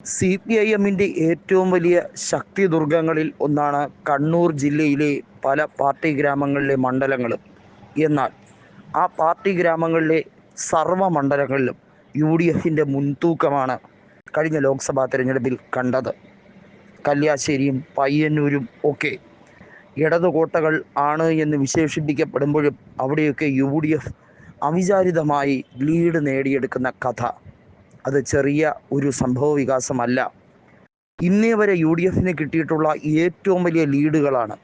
C P I എമ്മിന്റെ ഏറ്റവും വലിയ ശക്തി ദുർഗങ്ങളിൽ ഒന്നാണ് കണ്ണൂർ ജില്ലയിലെ പല പാർട്ടി ഗ്രാമങ്ങളിലെ മണ്ഡലങ്ങളും. എന്നാൽ ആ പാർട്ടി ഗ്രാമങ്ങളിലെ സർവ മണ്ഡലങ്ങളിലും യു ഡി എഫിന്റെ മുൻതൂക്കമാണ് കഴിഞ്ഞ ലോക്സഭാ തിരഞ്ഞെടുപ്പിൽ കണ്ടത്. കല്യാശ്ശേരിയും പയ്യന്നൂരും ഒക്കെ ഇടതുകോട്ടകൾ ആണ് എന്ന് വിശേഷിപ്പിക്കപ്പെടുമ്പോഴും അവിടെയൊക്കെ യു ഡി എഫ് അവിചാരിതമായി ലീഡ് നേടിയെടുക്കുന്ന കഥ. അത് ചെറിയ ഒരു സംഭവ വികാസമല്ല. ഇന്നേ വരെ യു ഡി എഫിന് കിട്ടിയിട്ടുള്ള ഏറ്റവും വലിയ ലീഡുകളാണ്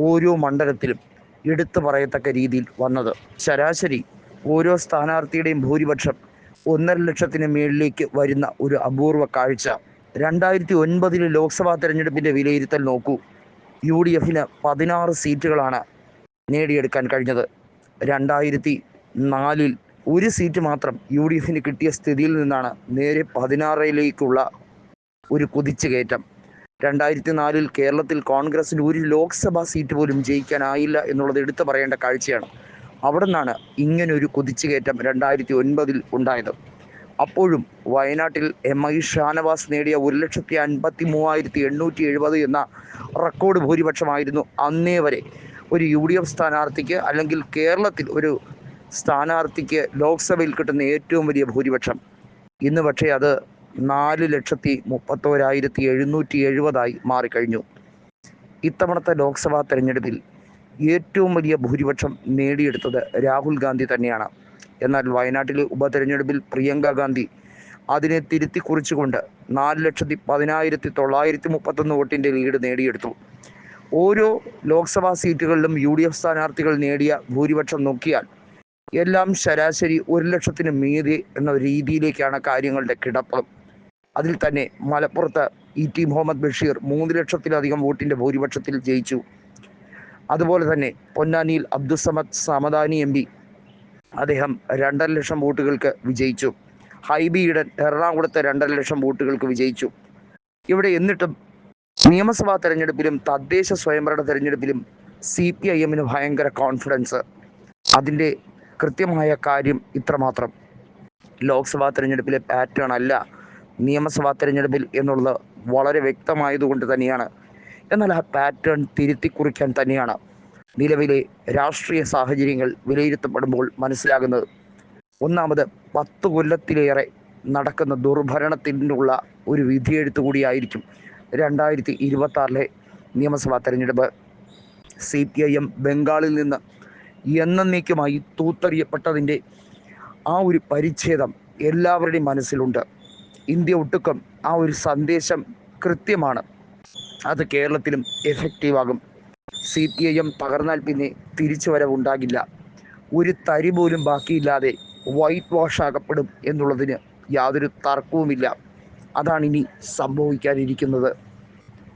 ഓരോ മണ്ഡലത്തിലും എടുത്തു പറയത്തക്ക രീതിയിൽ വന്നത്. ശരാശരി ഓരോ സ്ഥാനാർത്ഥിയുടെയും ഭൂരിപക്ഷം ഒന്നര ലക്ഷത്തിന് മേളിലേക്ക് വരുന്ന ഒരു അപൂർവ കാഴ്ച. രണ്ടായിരത്തി ഒൻപതിലെ ലോക്സഭാ തെരഞ്ഞെടുപ്പിന്റെ വിലയിരുത്തൽ നോക്കൂ. യു ഡി എഫിന് പതിനാറ് സീറ്റുകളാണ് നേടിയെടുക്കാൻ കഴിഞ്ഞത്. രണ്ടായിരത്തി നാലിൽ ഒരു സീറ്റ് മാത്രം യു ഡി എഫിന് കിട്ടിയ സ്ഥിതിയിൽ നിന്നാണ് നേരെ പതിനാറിലേക്കുള്ള ഒരു കുതിച്ചുകയറ്റം. രണ്ടായിരത്തി നാലിൽ കേരളത്തിൽ കോൺഗ്രസിന് ഒരു ലോക്സഭാ സീറ്റ് പോലും ജയിക്കാനായില്ല എന്നുള്ളത് എടുത്തു പറയേണ്ട കാഴ്ചയാണ്. അവിടെ നിന്നാണ് ഇങ്ങനൊരു കുതിച്ചുകയറ്റം രണ്ടായിരത്തി ഒൻപതിൽ ഉണ്ടായത്. അപ്പോഴും വയനാട്ടിൽ എം. ഐ. ഷാനവാസ് നേടിയ ഒരു ലക്ഷത്തി അൻപത്തി മൂവായിരത്തി എണ്ണൂറ്റി എഴുപത് എന്ന റെക്കോർഡ് ഭൂരിപക്ഷമായിരുന്നു. അന്നേ വരെ ഒരു യു ഡി എഫ് സ്ഥാനാർത്ഥിക്ക് അല്ലെങ്കിൽ കേരളത്തിൽ ഒരു സ്ഥാനാർത്ഥിക്ക് ലോക്സഭയിൽ കിട്ടുന്ന ഏറ്റവും വലിയ ഭൂരിപക്ഷം. ഇന്ന് പക്ഷേ അത് നാല് ലക്ഷത്തി മുപ്പത്തോരായിരത്തി എഴുന്നൂറ്റി എഴുപതായി മാറിക്കഴിഞ്ഞു. ഇത്തവണത്തെ ലോക്സഭാ തെരഞ്ഞെടുപ്പിൽ ഏറ്റവും വലിയ ഭൂരിപക്ഷം നേടിയെടുത്തത് രാഹുൽ ഗാന്ധി തന്നെയാണ്. എന്നാൽ വയനാട്ടിലെ ഉപതെരഞ്ഞെടുപ്പിൽ പ്രിയങ്ക ഗാന്ധി അതിനെ തിരുത്തി കുറിച്ചുകൊണ്ട് നാല് ലക്ഷത്തി പതിനായിരത്തി തൊള്ളായിരത്തി മുപ്പത്തൊന്ന് വോട്ടിന്റെ ലീഡ് നേടിയെടുത്തു. ഓരോ ലോക്സഭാ സീറ്റുകളിലും യു ഡി എഫ് സ്ഥാനാർത്ഥികൾ നേടിയ ഭൂരിപക്ഷം നോക്കിയാൽ എല്ലാം ശരാശരി ഒരു ലക്ഷത്തിന് മീതി എന്ന രീതിയിലേക്കാണ് കാര്യങ്ങളുടെ കിടപ്പ്. അതിൽ തന്നെ മലപ്പുറത്ത് ഇ ടി മുഹമ്മദ് ബഷീർ മൂന്ന് ലക്ഷത്തിലധികം വോട്ടിന്റെ ഭൂരിപക്ഷത്തിൽ ജയിച്ചു. അതുപോലെ തന്നെ പൊന്നാനിയിൽ അബ്ദുസമദ് സമദാനി എം പി അദ്ദേഹം രണ്ടര ലക്ഷം വോട്ടുകൾക്ക് വിജയിച്ചു. ഹൈബി ഈഡൻ എറണാകുളത്ത് രണ്ടര ലക്ഷം വോട്ടുകൾക്ക് വിജയിച്ചു. ഇവിടെ എന്നിട്ടും നിയമസഭാ തെരഞ്ഞെടുപ്പിലും തദ്ദേശ സ്വയംഭരണ തെരഞ്ഞെടുപ്പിലും സി പി ഐ എമ്മിന് ഭയങ്കര കോൺഫിഡൻസ് അതിന്റെ കൃത്യമായ കാര്യം ഇത്രമാത്രം. ലോക്സഭാ തിരഞ്ഞെടുപ്പിലെ പാറ്റേൺ അല്ല നിയമസഭാ തിരഞ്ഞെടുപ്പിൽ എന്നുള്ളത് വളരെ വ്യക്തമായതുകൊണ്ട് തന്നെയാണ്. എന്നാൽ ആ പാറ്റേൺ തിരുത്തി കുറിക്കാൻ തന്നെയാണ് നിലവിലെ രാഷ്ട്രീയ സാഹചര്യങ്ങൾ വിലയിരുത്തപ്പെടുമ്പോൾ മനസ്സിലാകുന്നത്. ഒന്നാമത് പത്ത് കൊല്ലത്തിലേറെ നടക്കുന്ന ദുർഭരണത്തിനുള്ള ഒരു വിധിയെഴുത്ത് കൂടിയായിരിക്കും രണ്ടായിരത്തി ഇരുപത്തി ആറിലെ നിയമസഭാ തെരഞ്ഞെടുപ്പ്. സി പി ഐ എം ബംഗാളിൽ നിന്ന് എന്നേക്കുമായി തൂത്തെറിയപ്പെട്ടതിന്റെ ആ ഒരു പരിച്ഛേദം എല്ലാവരുടെയും മനസ്സിലുണ്ട്. ഇന്ത്യ ഒട്ടുക്കം ആ ഒരു സന്ദേശം കൃത്യമാണ്. അത് കേരളത്തിലും എഫക്റ്റീവാകും. സി പി ഐ എം തകർന്നാൽ പിന്നെ തിരിച്ചു വരവുണ്ടാകില്ല ഒരു തരി പോലും ബാക്കിയില്ലാതെ വൈറ്റ് വാഷ് ആകപ്പെടും എന്നുള്ളതിന് യാതൊരു തർക്കവുമില്ല. അതാണ് ഇനി സംഭവിക്കാനിരിക്കുന്നത്.